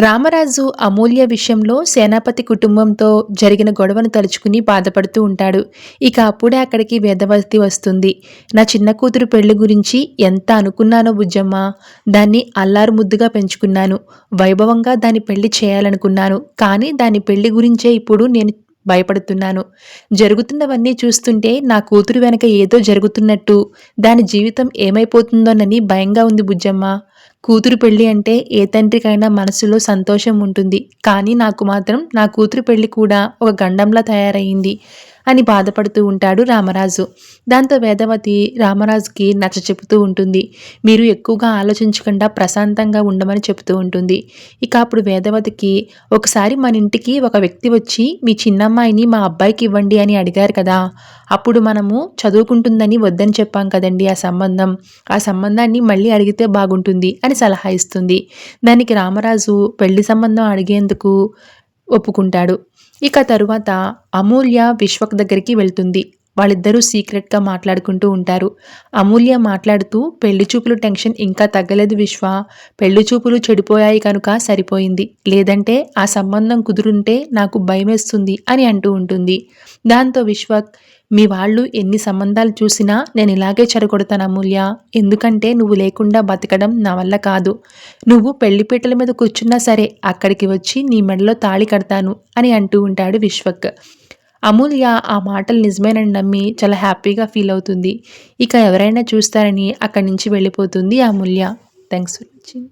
రామరాజు అమూల్య విషయంలో సేనాపతి కుటుంబంతో జరిగిన గొడవను తలుచుకుని బాధపడుతూ ఉంటాడు. ఇక అప్పుడే అక్కడికి వేదవతి వస్తుంది. నా చిన్న కూతురు పెళ్ళి గురించి ఎంత అనుకున్నానో బుజ్జమ్మ. దాన్ని అల్లారు ముద్దుగా పెంచుకున్నాను. వైభవంగా దాని పెళ్ళి చేయాలనుకున్నాను. కానీ దాని పెళ్ళి గురించే ఇప్పుడు నేను భయపడుతున్నాను. జరుగుతున్నవన్నీ చూస్తుంటే నా కూతురు వెనక ఏదో జరుగుతున్నట్టు. దాని జీవితం ఏమైపోతుందోనని భయంగా ఉంది బుజ్జమ్మ. కూతురు పెళ్ళి అంటే ఏ తండ్రికైనా మనసులో సంతోషం ఉంటుంది. కానీ నాకు మాత్రం నా కూతురు పెళ్ళి కూడా ఒక గండంలా తయారయ్యింది అని బాధపడుతూ ఉంటాడు రామరాజు. దాంతో వేదవతి రామరాజుకి నచ్చ చెబుతూ ఉంటుంది. మీరు ఎక్కువగా ఆలోచించకుండా ప్రశాంతంగా ఉండమని చెబుతూ ఉంటుంది. ఇక అప్పుడు వేదవతికి ఒకసారి మన ఇంటికి ఒక వ్యక్తి వచ్చి మీ చిన్నమ్మాయిని మా అబ్బాయికి ఇవ్వండి అని అడిగారు కదా. అప్పుడు మనము చదువుకుంటుందని వద్దని చెప్పాం కదండి ఆ సంబంధం. ఆ సంబంధాన్ని మళ్ళీ అడిగితే బాగుంటుంది అని సలహా ఇస్తుంది. దానికి రామరాజు పెళ్ళి సంబంధం అడిగేందుకు ఒప్పుకుంటాడు. ఇక తరువాత అమూల్య విశ్వక్ దగ్గరికి వెళ్తుంది. వాళ్ళిద్దరూ సీక్రెట్గా మాట్లాడుకుంటూ ఉంటారు. అమూల్య మాట్లాడుతూ పెళ్ళి చూపులు టెన్షన్ ఇంకా తగ్గలేదు విశ్వ. పెళ్ళి చూపులు చెడిపోయాయి కనుక సరిపోయింది. లేదంటే ఆ సంబంధం కుదురుంటే నాకు భయమేస్తుంది అని అంటూ ఉంటుంది. దాంతో విశ్వక్ మీ వాళ్ళు ఎన్ని సంబంధాలు చూసినా నేను ఇలాగే చెరగొడతాను అమూల్య. ఎందుకంటే నువ్వు లేకుండా బతకడం నా వల్ల కాదు. నువ్వు పెళ్ళిపీటల మీద కూర్చున్నా సరే అక్కడికి వచ్చి నీ మెడలో తాళి కడతాను అని అంటూ ఉంటాడు విశ్వక్. అమూల్య ఆ మాటలు నిజమేనని నమ్మి చాలా హ్యాపీగా ఫీల్ అవుతుంది. ఇక ఎవరైనా చూస్తారని అక్కడి నుంచి వెళ్ళిపోతుంది అమూల్య థ్యాంక్స్ ఫర్ వాచింగ్.